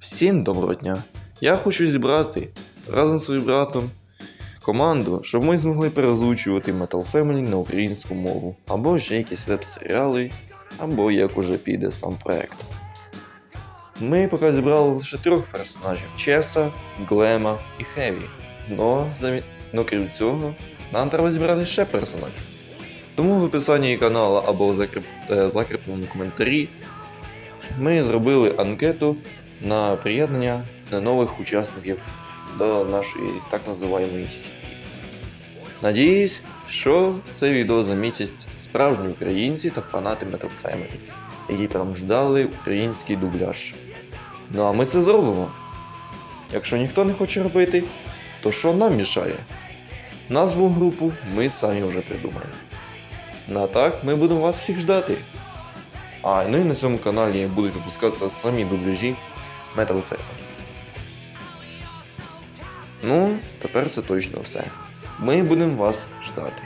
Всім доброго дня! Я хочу зібрати разом зі своїм братом команду, щоб ми змогли переозвучувати Metal Family на українську мову, або ще якісь веб-серіали, або як уже піде сам проект. Ми поки зібрали лише трьох персонажів: Чеса, Глема і Хеві. Но, замі... Но крім цього, нам треба зібрати ще персонажів. Тому в описанні каналу або в закріп... е, закріпленому коментарі ми зробили анкету на приєднання нових учасників до нашої так називаємої сім'ї. Надіюсь, що це відео замітять справжні українці та фанати Metal Family, які прям ждали український дубляж. Ну а ми це зробимо. Якщо ніхто не хоче робити, то що нам мішає? Назву групу ми самі вже придумаємо. Ну а так, ми будемо вас всіх ждати. А ну і на цьому каналі будуть випускатися самі дубляжі Metal Family. Ну, тепер це точно все. Ми будемо вас ждати.